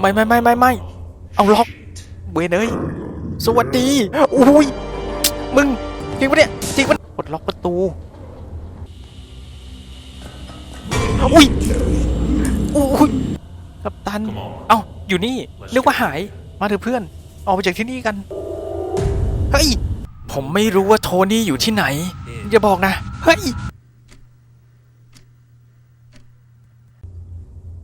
ไม่ไม่ไม่ไม่ไม่เอาล็อกเวนเอ้ยสวัสดีอุ้ยมึงจริงปะเนี่ยจริงปะกดล็อกประตูอุ้ยอุ้ยกัปตันเอ้าอยู่นี่นึกว่าหายมาเถอะเพื่อน ออกไปจากที่นี่กันเฮ้ยผมไม่รู้ว่าโทนี่อยู่ที่ไหนอย่าบอกนะเฮ้ย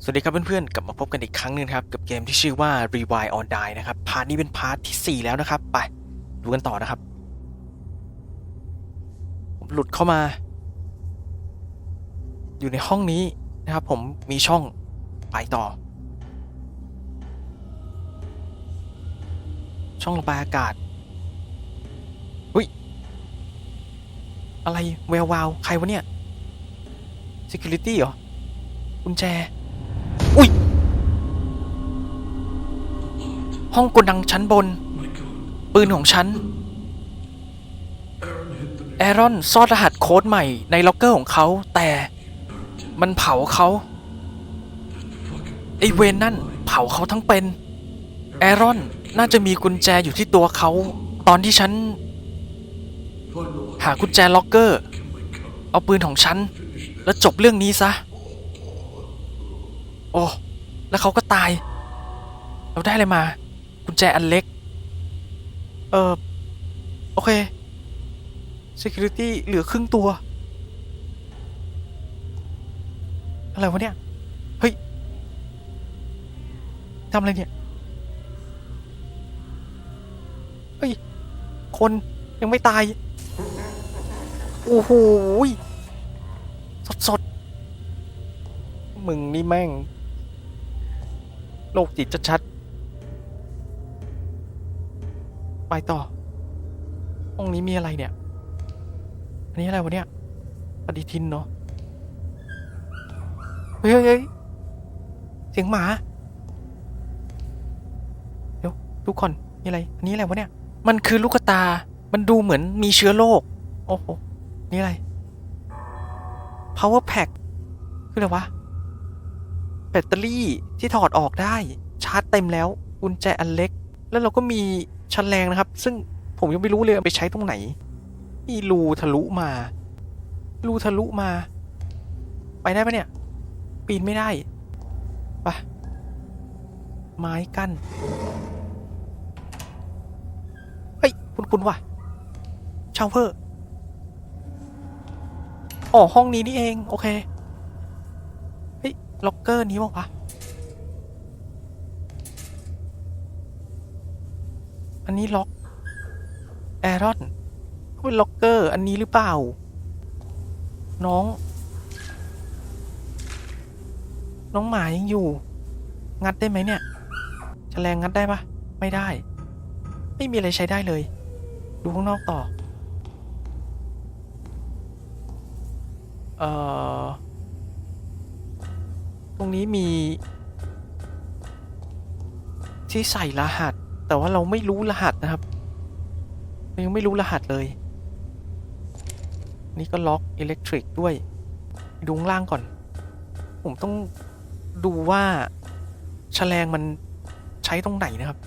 สวัสดีครับเพื่อนๆ กลับมาพบกันอีกครั้งหนึงครับ กับเกมที่ชื่อว่า Rewind on Die นะครับ พาร์ทนี้เป็นพาร์ทที่ 4 แล้วนะครับ ไป ดูกันต่อนะครับ ผมหลุดเข้ามา อยู่ในห้องนี้นะครับ ผมมีช่อง ไปต่อ ช่องระบายอากาศอุ้ย อะไรแวววาว ใครวะเนี่ย Security เหรอกุญแจ ห้องกดังชั้นบน ปืนของฉันแอรอนซ่อนรหัสโค้ดใหม่ในล็อกเกอร์ของเขาแต่มันเผาเขาไอเวนนั่นเผาเขาทั้งเป็นแอรอนน่าจะมีกุญแจอยู่ที่ตัวเขา ตอนที่ฉัน หากุญแจล็อกเกอร์ เอาปืนของฉัน แล้วจบเรื่องนี้ซะ โอ้ แล้วเขาก็ตาย เราได้อะไรมา กุญแจอันเล็ก เออโอเค security เหลือครึ่งตัว อะไรวะเนี่ย เฮ้ยทำอะไรเนี่ย เฮ้ย คนยังไม่ตาย โอ้โหสดสดมึงนี่แม่ง โลกจิตชัดๆ ไปต่อ ห้องนี้มีอะไรเนี่ย อันนี้อะไรวะเนี่ยปฏิทินเนาะ เฮ้ยเฮ้ยเสียงหมา เดี๋ยวดูก่อนนี่อะไร อันนี้อะไรวะเนี่ย มันคือลูกตา มันดูเหมือนมีเชื้อโรค โอ้โห นี่อะไร power pack คืออะไรวะ แบตเตอรี่ที่ถอดออกได้ ชาร์จเต็มแล้วกุญแจอันเล็ก แล้วเราก็มี ชั้นแรงนะครับ ซึ่งผมยังไม่รู้เลยไปใช้ตรงไหนมีรูทะลุมารูทะลุมา ไปได้ปะเนี่ย ปีนไม่ได้ไปะไม้กั้นเฮ้ย คุณคุณว่ะชาวเวอร์อ๋อห้องนี้นี่เอง โอเค เฮ้ย ล็อกเกอร์นี้บอกวะ อันนี้ล็อกแอรอนเป็นล็อกเกอร์ อันนี้หรือเปล่า น้อง น้องหมายังอยู่ งัดได้ไหมเนี่ยแฉลงงัดได้ปะไม่ได้ ไม่มีอะไรใช้ได้เลย ดูข้างนอกต่อ เอ่อ ตรงนี้มี ที่ใส่รหัส แต่ว่าเราไม่รู้รหัสนะครับยังไม่รู้รหัสเลย นี่ก็ล็อกอิเล็กทริกด้วย ดูข้างล่างก่อน ผมต้องดูว่าแฉลงมันใช้ตรงไหนนะครับ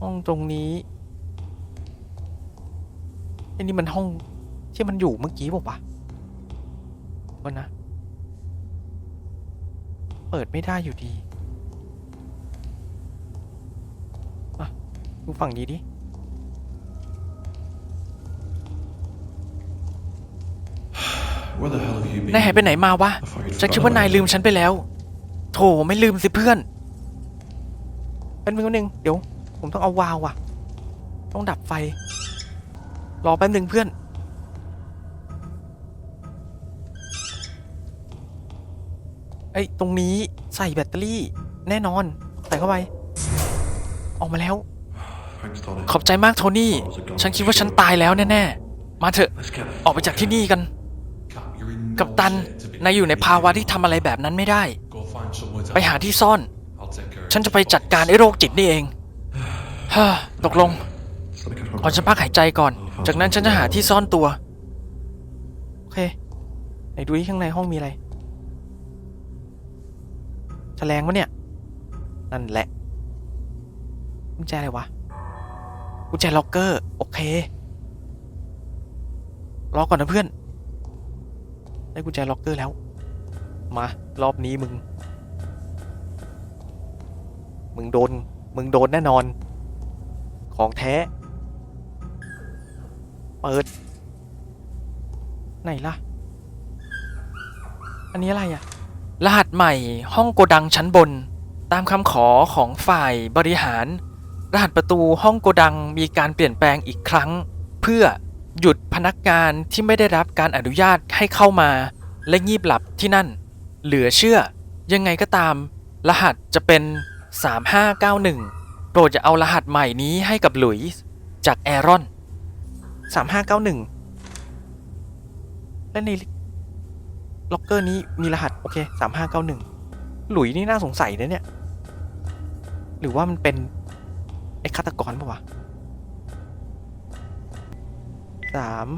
ห้องตรงนี้ไอันนี้มันห้องที่มันอยู่เมื่อกี้บอกปะวันนะ เปิดไม่ได้อยู่ดีอะดูฝั่งนี้ดิ Where the hell have you been? นายหายไปไหนมาวะ I thought you'd ฉันคิด forgotten ว่านาย about ลืม me. ฉันไปแล้ว โถไม่ลืมสิเพื่อนเป็นมือหนึ่งเดี๋ยว ผมต้องเอาวาล์วอะต้องดับไฟ รอแป๊บหนึ่งเพื่อน ไอ้ย ตรงนี้ใส่แบตเตอรี่แน่นอน ใส่เข้าไป ออกมาแล้ว ขอบใจมากโทนี่ ฉันคิดว่าฉันตายแล้วแน่ๆ มาเถอะ ออกไปจากที่นี่กัน กับตัน นายอยู่ในภาวะที่ทำอะไรแบบนั้นไม่ได้ ไปหาที่ซ่อน ฉันจะไปจัดการไอ้โรคจิตนี่เองฮ่าตกลงขอฉันพักหายใจก่อน จากนั้นฉันจะหาที่ซ่อนตัว โอเค ไหนดูที่ข้างในห้องมีอะไร แฉลงวะเนี่ย นั่นแหละกุญแจอะไรวะกุญแจล็อกเกอร์ โอเครอก่อนนะเพื่อน ได้กุญแจล็อกเกอร์แล้ว มา รอบนี้มึง มึงโดน มึงโดนแน่นอน ของแท้ เปิด ไหนล่ะ อันนี้อะไรอะ รหัสใหม่ห้องโกดังชั้นบน ตามคำขอของฝ่ายบริหาร รหัสประตูห้องโกดังมีการเปลี่ยนแปลงอีกครั้ง เพื่อหยุดพนักงานที่ไม่ได้รับการอนุญาตให้เข้ามา และงีบหลับที่นั่น เหลือเชื่อ ยังไงก็ตาม รหัสจะเป็น 3591 โปรดจะเอารหัสใหม่นี้ให้กับหลุยส์จากแอรอน 3591 และใน ล็อกเกอร์นี้มีรหัส โอเค3591หลุยนี่น่าสงสัยนะเนี่ย หรือว่ามันเป็น ไอ้ฆาตกรปะวะสาม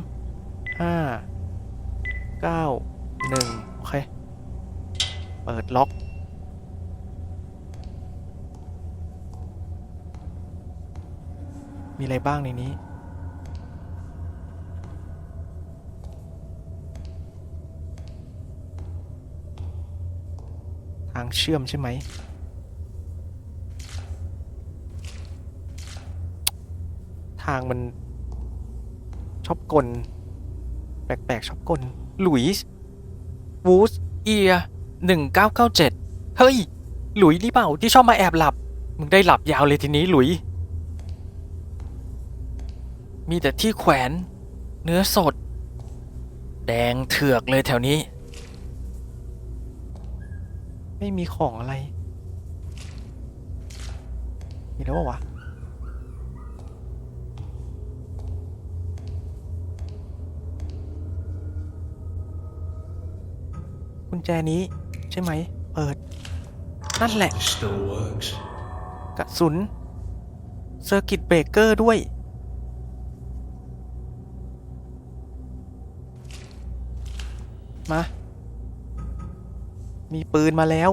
ห้าเก้าหนึ่งโอเค เปิดล็อก มีอะไรบ้างในนี้างเชื่อมใช่ไหมทางมันชอบกล แปลกๆชอบกล หลุยส์วูสเอียหนึ่งเก้าเก้าเจ็ดเฮ้ย หลุยนี่เปล่าที่ชอบมาแอบหลับ มึงได้หลับยาวเลยทีนี้หลุย มีแต่ที่แขวน เนื้อสด แดงเถือกเลยแถวนี้ ไม่มีของอะไร มีแล้วปะวะกุญแจนี้ใช่ไหม เปิด นั่นแหละ กระสุน เซอร์กิตเบรกเกอร์ด้วยมา มีปืนมาแล้ว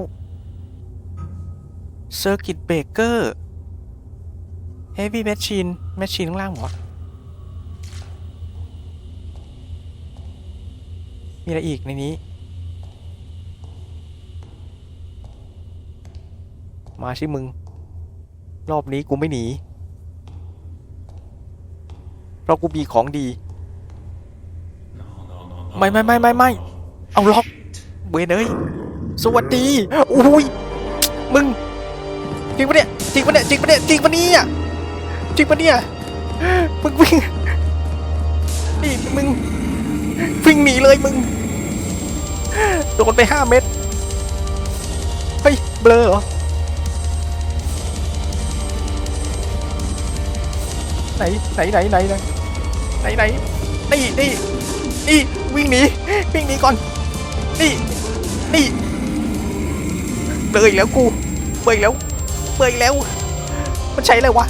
เซอร์กิตเบรกเกอร์เฮฟวี่แมชชีนแมชชีนข้างล่างหรอมีอะไรอีกในนี้ มาชิมึง รอบนี้กูไม่หนี เพราะกูมีของดี ไม่ไม่ไม่ไม่ไม่เอาล็อกเวนเอ้ย สวัสดีอุ้ยมึงจริงปะเนี่ยจริงปะเนี่ยจริงปะเนี่ยจริงปะเนี่ยจริงปะเนี่ยมึงวิ่งนี่มึงวิ่งหนีเลยมึงโดนไปห้าเม็ดเฮ้ยเบลอเหรอไหนไหนไหนไหนไหนไหนไหนนี่นี่นี่วิ่งหนีวิ่งหนีก่อนนี่นี่ เบรกแล้วกูเบรกแล้วเบรกแล้ว มันใช้อะไรวะ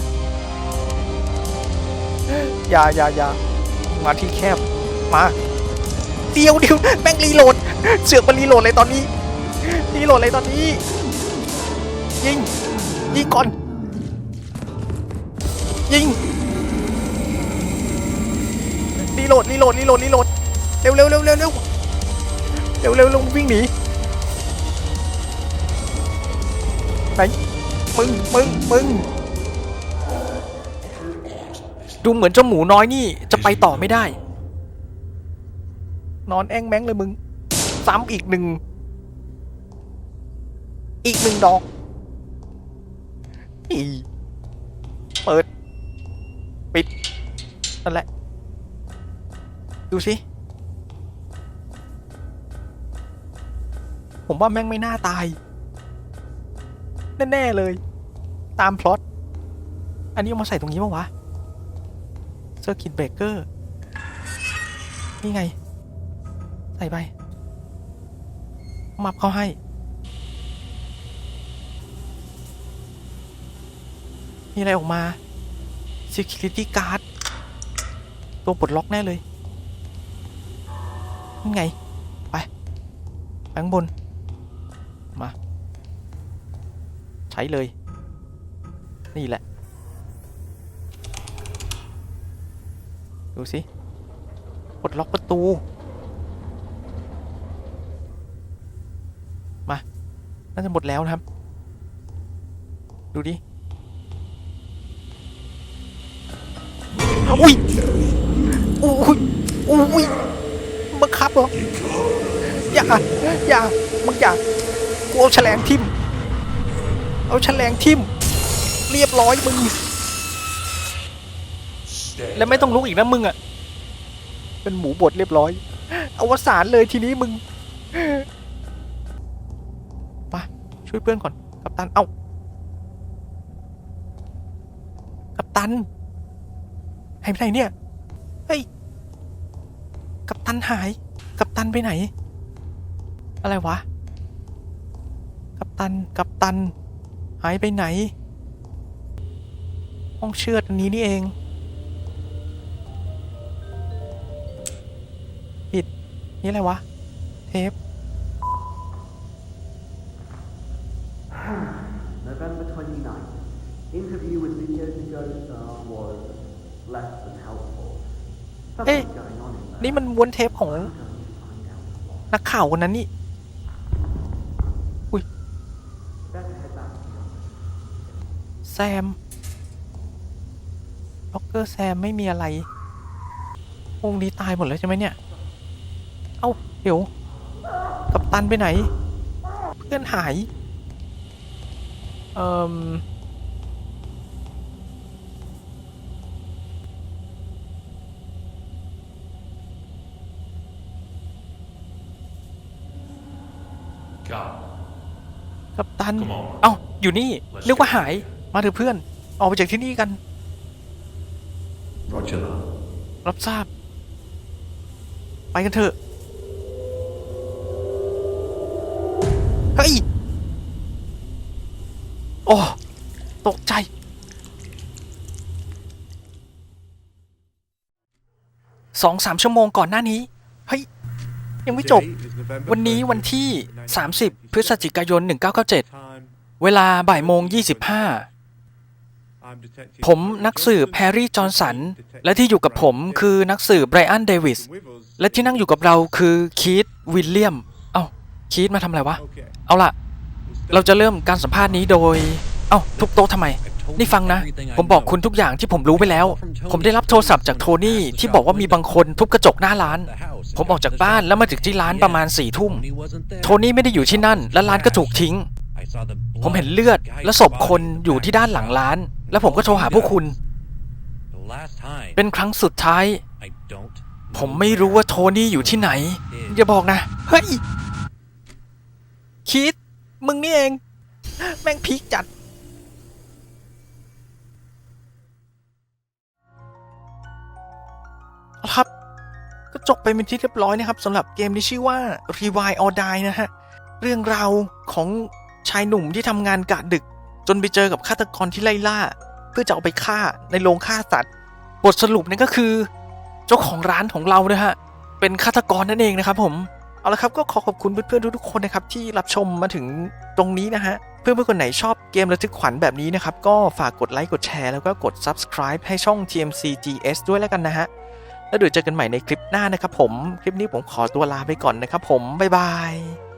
อย่าอย่าอย่ามาที่แคบมาเดียวเดียวแม่งรีโหลด เสือกมันรีโหลดเลยตอนนี้รีโหลดเลยตอนนี้ ยิง ยิงก่อน ยิงรีโหลดรีโหลดรีโหลดรีโหลดเร็วเร็วเร็วเร็วเร็วเร็วเร็ววิ่งหนี มึงมึงมึงดูเหมือนเจ้าหมูน้อยนี่จะไปต่อไม่ได้ นอนแอ้งแม้งเลยมึง ซ้ำอีกหนึ่ง อีกหนึ่งดอกอีเปิด ปิด นั่นแหละ ดูสิ ผมว่าแม่งไม่น่าตาย แน่ๆเลย ตามพล็อต อันนี้เอามาใส่ตรงนี้ปะวะเซอร์กิตเบรกเกอร์ นี่ไง ใส่ไป มับเขาให้ มีอะไรออกมา Security Guard ตัวปลดล็อกแน่เลยนี่ไง ไป ไปข้างบน มา ใช้เลย นี่แหละ ดูสิกดล็อกประตู มา น่าจะหมดแล้วนะครับ ดูดิ อุ้ยอุ้ยอุ้ยบังคับเหรอ อย่า อย่า มึงอย่ากูเอาแฉลงทิ่ม เอาแฉลงทิ่ม เรียบร้อยมึง Stay. แล้วไม่ต้องลุกอีกนะมึงอะเป็นหมูบดเรียบร้อย อวสานเลยทีนี้มึงมาช่วยเพื่อนก่อน กัปตัน เอ้า กัปตันหายไปไหนเนี่ย เฮ้ย กัปตันหาย กัปตันไปไหน อะไรวะ กัปตัน กัปตัน หายไปไหน ห้องเชือดอันนี้นี่เองผิด นี่อะไรวะ เทป November 29th. Interview with Video to Go Star was less than helpful. Hey, Something's going on in there. นี่มันม้วนเทปของ I'm going to find out what. นักข่าวคนนั้นนี่ มล็อกเกอร์แซมไม่มีอะไรวงนี้ตายหมดแล้วใช่ไหมเนี่ย เอ้า เดี๋ยว กับตันไปไหน เพื่อนหาย เอ่ม Come. กับตัน Come on. เอ้า อยู่นี่ เรียกว่าหาย มาเถอะเพื่อน ออกไปจากที่นี่กัน Roger that. รับทราบ ไปกันเถอะ เฮ้ย โอ้ ตกใจ สองสามชั่วโมงก่อนหน้านี้ เฮ้ย ยังไม่จบ วันนี้วันที่ 30 พฤศจิกายน 1997 เวลาบ่ายโมง 25 ผมนักสืบแฮร์รี่จอห์นสัน และที่อยู่กับผมคือนักสืบไบรอันเดวิส และที่นั่งอยู่กับเราคือคีธวิลเลียม เอ้า คีธมาทำอะไรวะ เอาล่ะ เราจะเริ่มการสัมภาษณ์นี้โดย เอ้า ทุบโต๊ะทำไม นี่ฟังนะ ผมบอกคุณทุกอย่างที่ผมรู้ไปแล้ว ผมได้รับโทรศัพท์จากโทนี่ที่บอกว่ามีบางคนทุบกระจกหน้าร้าน ผมออกจากบ้านแล้วมาถึงที่ร้านประมาณสี่ทุ่ม โทนี่ไม่ได้อยู่ที่นั่น และร้านก็ถูกทิ้ง ผมเห็นเลือดและศพคนอยู่ที่ด้านหลังร้าน แล้วผมก็โทรหาพวกคุณ เป็นครั้งสุดท้าย ผมไม่รู้ว่าโทนี่อยู่ที่ไหน อย่าบอกนะ เฮ้ย คิด มึงนี่เอง แม่งพีคจัดครับ ก็จบไปเป็นที่เรียบร้อยนะครับสำหรับเกมที่ชื่อว่า Rewind or Die นะฮะ เรื่องราวของ ชายหนุ่มที่ทำงานกะดึก จนไปเจอกับฆาตกรที่ไล่ล่า เพื่อจะเอาไปฆ่าในโรงฆ่าสัตว์บทสรุปนั่นก็คือ เจ้าของร้านของเรานะฮะเป็นฆาตกรนั่นเองนะครับ ผมเอาละครับก็ขอขอบคุณเพื่อนๆทุกๆคนนะครับที่รับชมมาถึงตรงนี้นะฮะเพื่อนๆคนไหนชอบเกมระทึกขวัญแบบนี้นะครับ ก็ฝากกดไลค์กดแชร์แล้วก็กด subscribe ให้ช่อง TMCGS ด้วยแล้วกันนะฮะ แล้วเดี๋ยวเจอกันใหม่ในคลิปหน้านะครับผม คลิปนี้ผมขอตัวลาไปก่อนนะครับผม บ๊ายบาย